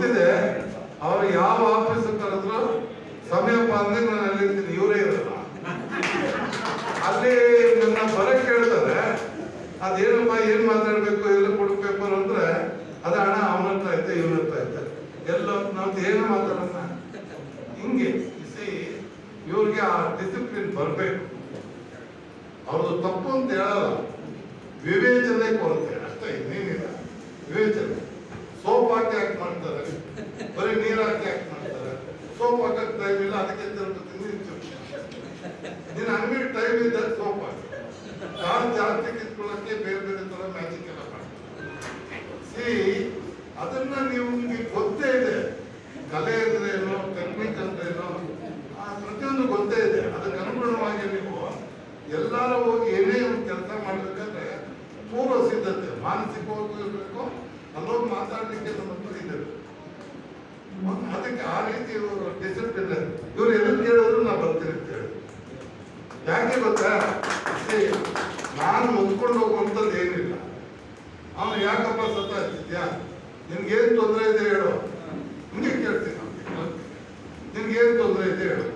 ಗೊತ್ತಿದೆ, ಅವ್ರು ಯಾವ ಆಫೀಸ್ ಕರೆದ್ರು, ಸಮಯ ಪಾಲನೆ ನಾನು ಅಲ್ಲಿರ್ತೀನಿ ಇವರೇ ಇರಲ್ಲ ಅಲ್ಲಿ ನನ್ನ ಬರ ಕೇಳ್ತಾರೆ ಅದೇನಪ್ಪ ಏನ್ ಮಾತಾಡ್ಬೇಕು, ಎಲ್ಲ ಕೊಡ್ಬೇಕು ಅಂದ್ರೆ, ಅದ ಹಣ ಅವನತ್ರ ಐತೆ, ಇವನ ಹತ್ರ ಐತೆ. ಎಲ್ಲ ನಮ್ದು ಏನು ಮಾತಾಡೋಣ? ಹಿಂಗೆ ಸಿ ಇವ್ರಿಗೆ ಆ ಡಿಸಿಪ್ಲಿನ್ ಬರಬೇಕು. ಅವ್ರದ್ದು ತಪ್ಪು ಅಂತ ಹೇಳಲ್ಲ. ವಿವೇಚನೆ ಕೊರತೆ, ಅಷ್ಟೇ ಇನ್ನೇನಿಲ್ಲ. ವಿವೇಚನೆ. ಸೋಪ್ ಹಾಕಿ ಯಾಕೆ ಮಾಡ್ತಾರೆ? ಬರೀ ನೀರ್ ಹಾಕಿ ಆಕ್ಟ್ ಮಾಡ್ತಾರೆ? ಸೋಪ್ ಹಾಕಕ್ ಟೈಮ್ ಇಲ್ಲ, ಅದಕ್ಕೆ ತಿರುಪತಿ ಅಂಗಡಿ ಟೈಮ್ ಇದೆ ಸೋಪ್ ಹಾಕಿ. ಜಾಸ್ತಿ ಕಿತ್ಕೊಳ್ಳಕ್ಕೆ ಬೇರೆ ಬೇರೆ ತರ ಮ್ಯಾಜಿಕ್ ಎಲ್ಲ ಮಾಡ್ತಾರೆ ಅದನ್ನ ನೀವು ನಿಮ್ಗೆ ಗೊತ್ತೇ ಇದೆ. ಕಲೆ ಅಂದ್ರೆ ಏನು ಟೆಕ್ನಿಕ್ ಅಂದ್ರೆ ಏನು, ಆ ಪ್ರತಿಯೊಂದು ಗೊತ್ತೇ ಇದೆ. ಅದಕ್ಕೆ ಅನುಗುಣವಾಗಿ ನೀವು ಎಲ್ಲರೂ ಹೋಗಿ ಏನೇ ಒಂದು ಕೆಲಸ ಮಾಡಬೇಕಾದ್ರೆ ಪೂರ್ವ ಸಿದ್ಧತೆ, ಮಾನಸಿಕವಾಗಿ ಇರಬೇಕು ಅಲ್ಲೋಗಿ ಮಾತಾಡಲಿಕ್ಕೆ ನಮ್ಮ ಇದ್ದಾರೆ. ಇದೆ ಅದಕ್ಕೆ ಆ ರೀತಿ ಇವರು ಡಿಸಿಪ್ಲಿನ್ ಇವ್ರು ಎಲ್ಲಿ ಕೇಳಿದ್ರು ನಾ ಬರ್ತೀನಿ ಅಂತ ಹೇಳಿ. ಯಾಕೆ ಗೊತ್ತಾ? ನಾನು ಮುಚ್ಕೊಂಡು ಹೋಗುವಂಥದ್ದು ಏನಿಲ್ಲ. ಅವನು ಯಾಕಪ್ಪ ಸತ ಇದ್ಯಾ ನಿನ್ಗೇನ್ ತೊಂದರೆ ಇದೆ ಹೇಳು. ಹಿಂಗೆ ಕೇಳ್ತೀನಿ ನಿನ್ಗೇನು ತೊಂದರೆ ಇದೆ ಹೇಳು.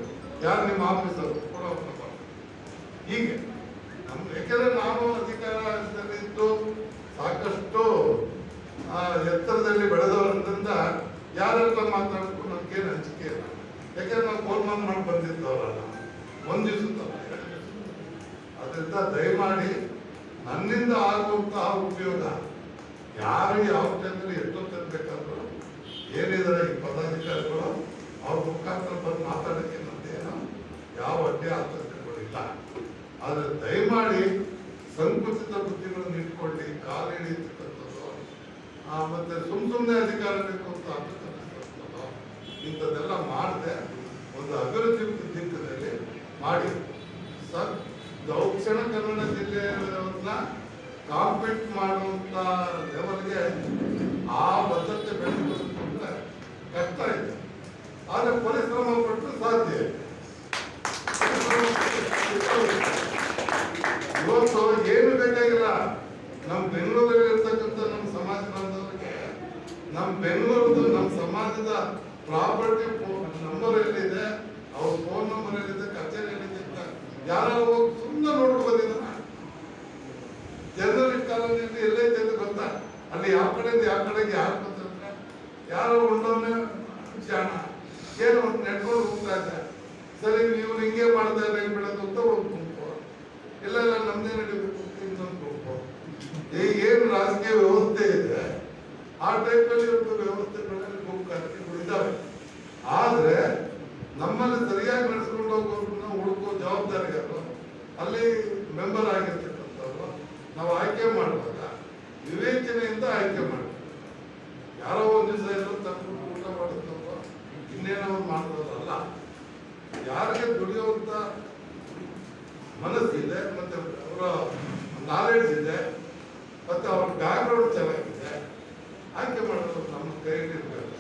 ಯಾರು ನಿಮ್ಮ ಆಫೀಸರ್ ಕೊಡೋಪ್ಪ ಹೀಗೆ. ನಮ್ಮ ಯಾಕೆಂದ್ರೆ ನಾನು ಅಧಿಕಾರ ಇದ್ದು ಸಾಕಷ್ಟು ಎತ್ತರದಲ್ಲಿ ಬೆಳೆದವರಿಂದ ಯಾರಪ್ಪ ಮಾತಾಡಬೇಕು ನಮ್ಗೇನು ಹಂಚಿಕೆ ಇಲ್ಲ. ಯಾಕೆಂದ್ರೆ ನಾವು ಫೋನ್ ಮಾಡಿ ಬಂದಿದ್ದವರಲ್ಲ. ಒಂದ್ ದಿವಸ ಅದರಿಂದ ದಯಮಾಡಿ ನನ್ನಿಂದ ಆಗುವಂತಹ ಉಪಯೋಗ ಯಾರು ಯಾವ ಜನರು ಎಷ್ಟೋ ತರಬೇಕಾದ್ರು ಏನಿದ್ದಾರೆ ಈ ಪದಾಧಿಕಾರಿಗಳು ಅವ್ರ ಮುಖಾಂತರ ಬಂದು ಮಾತಾಡೋಕ್ಕೆ ನಂದೇನು ಯಾವ ಅಡ್ಡಿ ಆತಂಕಗಳಿಲ್ಲ ಆದರೆ ದಯಮಾಡಿ ಸಂಕುಚಿತ ಬುದ್ಧಿಗಳನ್ನು ಇಟ್ಕೊಳ್ಳಿ ಕಾಲಿಡಿ ಆ, ಮತ್ತೆ ಸುಮ್ ಸುಮ್ಮನೆ ಅಧಿಕಾರ ಬೇಕು ಅಂತ ಇಂಥದ್ದೆಲ್ಲ ಮಾಡದೆ, ಒಂದು ಅಭಿವೃದ್ಧಿ ದಿಕ್ಕದಲ್ಲಿ ಮಾಡಿ. ಸರ್, ದಕ್ಷಿಣ ಕನ್ನಡ ಜಿಲ್ಲೆ ಕಾಂಪೀಟ್ ಮಾಡುವಂತ ಲೆವೆಲ್ಗೆ ಆ ಬದ್ಧತೆ ಅಂದ್ರೆ ಕಷ್ಟ ಇದೆ. ಆದ್ರೆ ಪರಿಶ್ರಮ ಪಟ್ಟು ಸಾಧ್ಯ ಇದೆ. ಇವತ್ತು ಏನು ಬೇಕಾಗಿಲ್ಲ ನಮ್ಮ ಬೆಂಗಳೂರಲ್ಲಿ ಇರ್ತಕ್ಕಂಥ ನಮ್ಮ ಸಮಾಜ ಬಾಂಧವರಿಗೆ ನಮ್ಮ ಬೆಂಗಳೂರದು ನಮ್ಮ ಸಮಾಜದ ಪ್ರಾಪರ್ಟಿ ನಂಬರ್ ಎಲ್ಲಿದೆ ಅವ್ರ ಫೋನ್ ನಂಬರ್ ಎಲ್ಲಿದೆ ಕಚೇರಿ ಎಲ್ಲಿದೆ ಅಂತ ಯಾರು ಹೋಗಿ ಸುಮ್ಮನೆ ನೋಡ್ಕೊಂಡು ಬಂದಿದ್ದಾನ ಜನರಲ್ ಕಾಲೋನಿಯಲ್ಲಿ ಎಲ್ಲೈತೆ ಅಂತ ಗೊತ್ತಾ ಅಲ್ಲಿ ಯಾವ ಕಡೆಯಿಂದ ಯಾವ ಕಡೆಗೆ ಯಾರು ಬಂದಿರ್ತಾರೆ ಯಾರೋ ಉಂಡವನೇ ಜಾಣ ಏನು ಒಂದು ನೆಟ್ಕೊಂಡು ಹೋಗ್ತಾ ಇದ್ದ ಸರಿ, ನೀವು ಹಿಂಗೆ ಮಾಡ್ತಾ ಇದ್ರೆ ಬಿಡೋದು ಅಂತ ಒಂದು ಗುಂಪು ಇಲ್ಲ ಇಲ್ಲ ನಮ್ದೇ ನಡೀಬೇಕು ಇನ್ನೊಂದು ಏನು ರಾಜಕೀಯ ವ್ಯವಸ್ಥೆ ಆ ಟೈಪಲ್ಲಿ ಒಂದು ವ್ಯವಸ್ಥೆಗಳಲ್ಲಿ ಗುಂಪುಗಾರಿಕೆಗಳು ಇದ್ದಾವೆ ಆದ್ರೆ ನಮ್ಮಲ್ಲಿ ಸರಿಯಾಗಿ ನಡೆಸ್ಕೊಂಡು ಹೋಗೋರನ್ನ ಹುಡುಕೋ ಜವಾಬ್ದಾರಿ ಅಲ್ಲಿ ಮೆಂಬರ್ ಆಗಿರ್ತಕ್ಕಂಥವ್ರು ನಾವು ಆಯ್ಕೆ ಮಾಡುವಾಗ ವಿವೇಚನೆಯಿಂದ ಆಯ್ಕೆ ಮಾಡ್ತೀವಿ ಯಾರೋ ಒಂದು ದಿವಸ ಎಲ್ಲೋ ತಂದು ಊಟ ಮಾಡುತ್ತಪ್ಪ ಇನ್ನೇನೋ ಒಂದು ಮಾಡೋದಲ್ಲ ಯಾರಿಗೆ ದುಡಿಯುವಂತ ಮನಸ್ಸಿದೆ ಮತ್ತೆ ಅವರ ನಾಲೆಡ್ಜ್ ಇದೆ ಮತ್ತೆ ಅವ್ರ ಬ್ಯಾಕ್ಗ್ರೌಂಡ್ ಚೆನ್ನಾಗಿದೆ ಆಯ್ಕೆ ಮಾಡೋದು ನಮ್ಮ ಕೈಯಲ್ಲಿ ಇರಬೇಕು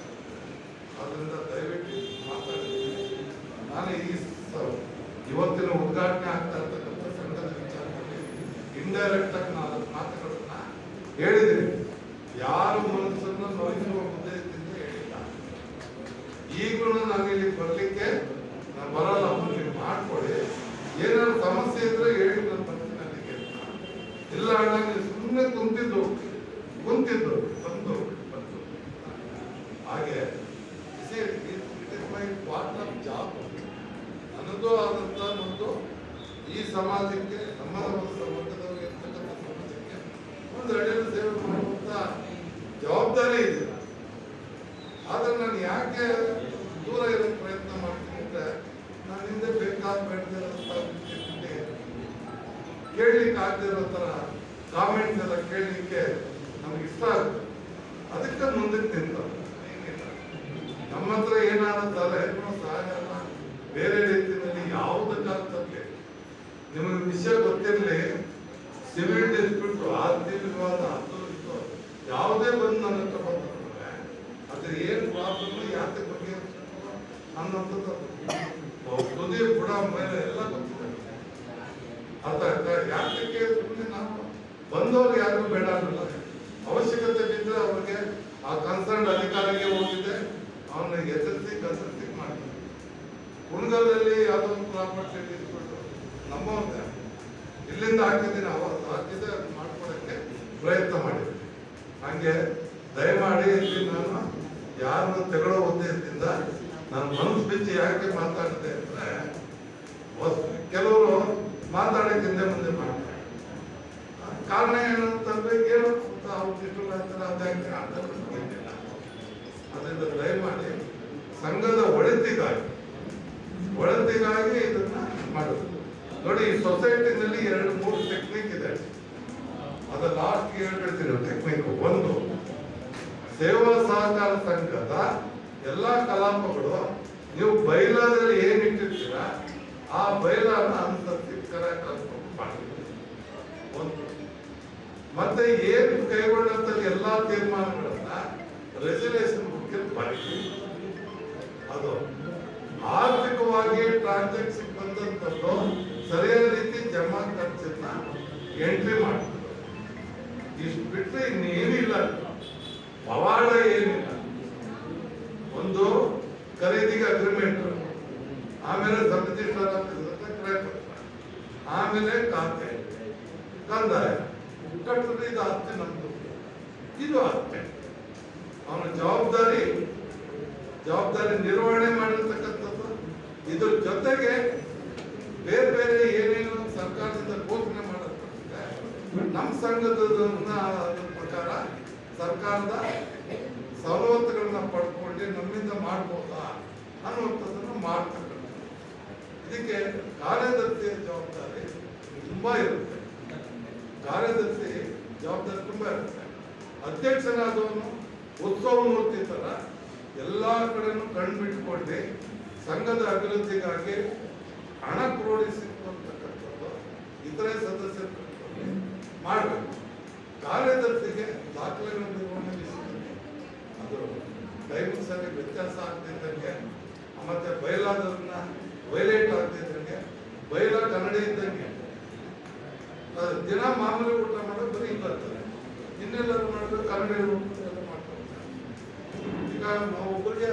ಅದರಿಂದ ದಯವಿಟ್ಟು ಮಾತಾಡಿ ನಾನು ಈ ಸ- ಇವತ್ತಿನ ಉದ್ಘಾಟನೆ ಆಗ್ತಾ ಇರ್ತಕ್ಕಂಥ ಸಂಘದ ವಿಚಾರದಲ್ಲಿ ಇಂಡೈರೆಕ್ಟ್ ಆಗಿ ನಾನು ಮಾತುಗಳನ್ನ ಹೇಳಿದ್ದೀನಿ ಯಾರ ಮನಸ್ಸನ್ನು ನೋಯಿಸುವ ಉದ್ದೇಶದಿಂದ ಹೇಳಿಲ್ಲ ಈಗಲೂ ನಾನು ಇಲ್ಲಿ ಬರ್ಲಿಕ್ಕೆ ನಾನು ಬರಲ್ಲ ನೀವು ಮಾಡ್ಕೊಳ್ಳಿ. ಏನಾದ್ರು ಸಮಸ್ಯೆ ಇದ್ರೆ ಹೇಳಿ ನಾನು ಬರ್ತೀನಿ. ಇಲ್ಲ ಅಣ್ಣ ನೀವು ಸುಮ್ಮನೆ ಕುಂತಿದ್ದು. ಕುಂತಿದ್ದು. ಬಂದು ಬಂದು. ಹಾಗೆ ಪಾರ್ಟ್ ಆಫ್ ಜಾಬ್ ನನ್ನದು ಆದಂತ ಒಂದು ಈ ಸಮಾಜಕ್ಕೆ, ನಮ್ಮ ಒಂದು ಸಂಬಂಧದವರು ಇರ್ತಕ್ಕಂಥ ಸಮಾಜಕ್ಕೆ ಒಂದು ಅಡಿಯಲ್ಲಿ ಸೇವೆ ಮಾಡುವಂತ ಜವಾಬ್ದಾರಿ ಇದೆ. ಆದ್ರೆ ನಾನು ಯಾಕೆ ದೂರ ಇರೋ ಪ್ರಯತ್ನ ಮಾಡ್ತೀನಿ ಅಂದ್ರೆ ನಾನು ಹಿಂದೆ ಬೇಕಾದ ಬೆಳೆದಿರೋಂಥ ವಿಷಯದಲ್ಲಿ ಕೇಳಲಿಕ್ಕೆ ಆಗದೆ ಇರೋ ಥರ ಕಾಮೆಂಟ್ಸ್ ಎಲ್ಲ ಕೇಳಲಿಕ್ಕೆ ನಮ್ಗೆ ಇಷ್ಟ ಆಗುತ್ತೆ. ಅದಕ್ಕೆ ಮುಂದಕ್ಕೆ ನಿಂತ ನಮ್ಮ ಹತ್ರ ಏನಾಗುತ್ತಲ್ಲ ಏನೋ ಸಹಾಯ ಅಲ್ಲ. ಬೇರೆ ರೀತಿಯಲ್ಲಿ ಯಾವುದಕ್ಕೆ ನಿಮಗೆ ವಿಷಯ ಗೊತ್ತಿರಲಿ ಸಿವಿಲ್ ಡಿಸ್ಪ್ಯೂಟ್ ಆಸ್ತಿ ವಿವಾದ ಅದು ಇದು ಯಾವುದೇ ಬಂದು ನನ್ನ ಹತ್ರ ಬಂದ್ರೆ ಅದ್ರ ಏನು ಪ್ರಾಬ್ಲಮ್ ಯಾಕೆ ಬಗ್ಗೆ ಅನ್ನೋಂಥದ್ದು ತುದಿ ಬುಡ ಮೇಲೆ ಎಲ್ಲ ಗೊತ್ತಿದೆ. ಅರ್ಥ ಆಯ್ತಾ ಯಾಕೆ ಸುಮ್ಮನೆ ನಾವು ಬಂದವ್ರು ಯಾರಿಗೂ ಬೇಡ ಅನ್ನಲ್ಲ ಅವಶ್ಯಕತೆ ಬಿದ್ದರೆ ಅವ್ರಿಗೆ ಆ ಕನ್ಸರ್ನ್ ಅಧಿಕಾರಿಗೆ ಹೋಗಿದ್ದೆ ಅವನ್ನ ಎದುರಿಸಿ ಕನ್ಸರ್ಸಿ ಮಾಡ್ತಾರೆ. ಕುಣಗಲಲ್ಲಿ ಯಾವುದೋ ಒಂದು ಪ್ರಾಪರ್ಟಿ ಇಟ್ಕೊಂಡು ನಮ್ಮವ್ರದ್ದೇ ಇಲ್ಲಿಂದ ಹಾಕಿದ್ದೀನಿ ಅವತ್ತು ಹಾಕಿದ್ದೆ ಅದು ಮಾಡ್ಕೊಡಕ್ಕೆ ಪ್ರಯತ್ನ ಮಾಡಿದ್ದೀನಿ. ಹಂಗೆ ದಯಮಾಡಿ ಇಲ್ಲಿ ನಾನು ಯಾರನ್ನು ತೆಗಳೋ ಉದ್ದೇಶದಿಂದ ನಾನು ಮನಸ್ಸು ಬಿಚ್ಚಿ ಯಾಕೆ ಮಾತಾಡಿದೆ ಅಂದರೆ, ಕೆಲವರು ಮಾತಾಡಕ್ಕೆ ಹಿಂದೆ ಮುಂದೆ ಮಾಡ್ತಾರೆ. ಕಾರಣ ಏನು ಅಂತಂದ್ರೆ, ಏನು ಅಂತ ಹೇಳ್ತಾರೆ ಅದಾಗಿ ಅದೆಲ್ಲ ಏನಿಲ್ಲ. ಅದರಿಂದ ದಯಮಾಡಿ ಸಂಘದ ಒಳಿತಿಗಾಗಿ ಒಳಿತಿಗಾಗಿ ಇದನ್ನ ಮಾಡುದು. ನೋಡಿ, ಈ ಸೊಸೈಟಿನಲ್ಲಿ ಎರಡು, ಮೂರು ಟೆಕ್ನಿಕ್ ಇದೆ. ಅದ ಲಾಸ್ಟ್ ಹೇಳ್ತಿರೋ ಟೆಕ್ನಿಕ್ ಒಂದು, ಸೇವಾ ಸಹಕಾರ ಸಂಘದ ಎಲ್ಲಾ ಕಲಾಪಗಳು, ನೀವು ಬೈಲಾದಲ್ಲಿ ಏನ್ ಇಟ್ಟಿರ್ತೀರ, ಆ ಬೈಲಾನ ಅನುಸರಿಸಿ ಮಾಡಿ ಒಂದು. ಮತ್ತೆ ಏನು ಕೈಗೊಂಡಂತ ಎಲ್ಲಾ ತೀರ್ಮಾನಗಳನ್ನ ರೆಸಲ್ಯೂಷನ್ ಮುಖ್ಯ ಬರೀರಿ ಅದು ಆರ್ಥಿಕವಾಗಿ ಟ್ರಾನ್ಸಾಕ್ಷನ್ ಬಂದಂತದ್ದು ಸರಿಯಾದ ರೀತಿ ಜಮಾ ಖರ್ಚನ್ನ ಎಂಟ್ರಿ ಮಾಡ್ತಾರೆ ಇಷ್ಟು ಬಿಟ್ಟರೆ ಇನ್ನೇನಿಲ್ಲ ಪವಾಡ ಏನಿಲ್ಲ ಒಂದು ಖರೀದಿಗೆ ಅಗ್ರಿಮೆಂಟ್ ಆಮೇಲೆ ಸಮಿತಿ ಕ್ರಯಪತ್ರ ಆಮೇಲೆ ಖಾತೆ ಕಂದಾಯ ಕಟ್ಟದ್ರೆ ಇದು ಆಸ್ತಿ ನಮ್ದು ಇದು ಆಸ್ತಿ ಅವನ ಜವಾಬ್ದಾರಿ ಜವಾಬ್ದಾರಿ ನಿರ್ವಹಣೆ ಮಾಡಿರ್ತಕ್ಕಂಥದ್ದು. ಇದ್ರ ಜೊತೆಗೆ ಬೇರೆ ಬೇರೆ ಏನೇನು ಸರ್ಕಾರದಿಂದ ಘೋಷಣೆ ಮಾಡಿರ್ತದೆ ನಮ್ಮ ಸಂಘದ ಪ್ರಕಾರ ಸರ್ಕಾರದ ಸವಲತ್ತುಗಳನ್ನ ಪಡ್ಕೊಂಡು ನಮ್ಮಿಂದ ಮಾಡ್ಬೋದಾ ಅನ್ನುವಂಥದ್ದನ್ನು ಮಾಡ್ತಕ್ಕಂಥ ಇದಕ್ಕೆ ಕಾರ್ಯದರ್ಶಿಯ ಜವಾಬ್ದಾರಿ ತುಂಬಾ ಇರುತ್ತೆ. ಕಾರ್ಯದರ್ಶಿ ಜವಾಬ್ದಾರಿ ತುಂಬಾ ಇರುತ್ತೆ. ಅಧ್ಯಕ್ಷನಾದವನು ಉತ್ಸವ ಮೂರ್ತಿ ತರ ಎಲ್ಲ ಕಡೆನೂ ಕಣ್ಬಿಟ್ಕೊಂಡು ಸಂಘದ ಅಭಿವೃದ್ಧಿಗಾಗಿ ಹಣ ಕ್ರೋಢಿಸಿರ್ತಕ್ಕಂಥದ್ದು ಇತರೆ ಸದಸ್ಯರು ಮಾಡಬೇಕು. ಕಾರ್ಯದರ್ಶಿಗೆ ದಾಖಲೆಗಳ ನಿರ್ವಹಣೆ ಅದು ಟೈಮ್ ಸರಿ ವ್ಯತ್ಯಾಸ ಆಗ್ತಿದ್ದಂಗೆ ಮತ್ತೆ ಬಯಲಾದವ್ರನ್ನ ವೈಲೇಟ್ ಆಗ್ತಿದ್ದಂಗೆ ಬಯಲ ಕನ್ನಡ ಇದ್ದಂಗೆ. ದಿನ ಮಾಮೂಲಿ ಊಟ ಮಾಡೋದು ಬರೀ ಇಲ್ಲ ಇನ್ನೆಲ್ಲರೂ ಮಾಡಿದ್ರೆ ಕನ್ನಡ ಈಗ ನಾವು ಒಬ್ಬರಿಗೆ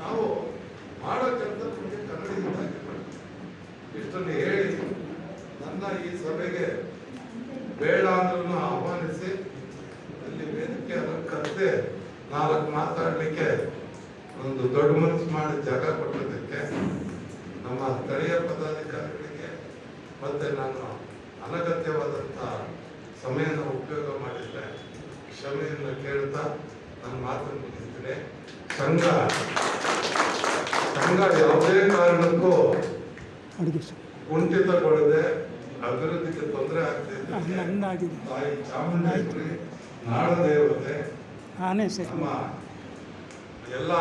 ನಾವು ಮಾಡೋ ಕೆಲಸ ನಮಗೆ ಕನ್ನಡದಿಂದ ಇಷ್ಟನ್ನು ಹೇಳಿ ನನ್ನ ಈ ಸಭೆಗೆ ಬೇಡ ಅಂದ್ರೂ ಆಹ್ವಾನಿಸಿ, ಅಲ್ಲಿ ವೇದಿಕೆ ಅಲಂಕರಿಸಿ ನಾಲ್ಕು ಮಾತಾಡಲಿಕ್ಕೆ ಒಂದು ದೊಡ್ಡ ಮನಸ್ಸು ಮಾಡಿ ಜಾಗ ಕೊಟ್ಟಿದ್ದಕ್ಕೆ ನಮ್ಮ ಸ್ಥಳೀಯ ಪದಾಧಿಕಾರಿಗಳಿಗೆ ಮತ್ತೆ ನಾನು ಅನಗತ್ಯವಾದಂಥ ಸಮಯನ ಉಪಯೋಗ ಮಾಡಿದ್ದೆ. ಕ್ಷಮೆಯನ್ನು ಕೇಳ್ತಾ ನನ್ನ ಮಾತು ಮುಗಿಸ್ತೀನಿ ಸಂಘ ಸಂಘ ಯಾವುದೇ ಕಾರಣಕ್ಕೂ ಕುಂಠಿತಗೊಳ್ಳದೆ ಅಭಿವೃದ್ಧಿಗೆ ತೊಂದರೆ ಆಗ್ತಿದೆ ತಾಯಿ ಚಾಮುಂಡೇಶ್ವರಿ ನಾಡ ದೇವತೆ ನಮ್ಮ ಎಲ್ಲ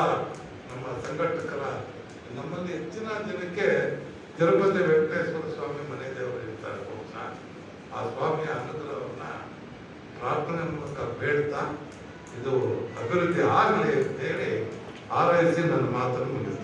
ನಮ್ಮ ಸಂಘಟಕರ ನಮ್ಮಲ್ಲಿ ಹೆಚ್ಚಿನ ಜನಕ್ಕೆ ತಿರುಪತಿ ವೆಂಕಟೇಶ್ವರ ಸ್ವಾಮಿ ಮನೆ ದೇವರು ಇರ್ತಾರೆ ಆ ಸ್ವಾಮಿಯ ಅನುಗ್ರಹವನ್ನು ಪ್ರಾರ್ಥನೆ ಮೂಲಕ ಬೇಡ್ತಾ ಇದು ಅಭಿವೃದ್ಧಿ ಆಗಲಿ ಅಂತ ಹೇಳಿ ಆರೈಸಿ ನನ್ನ ಮಾತನ್ನು ಮುಗಿಸ್ತೇನೆ.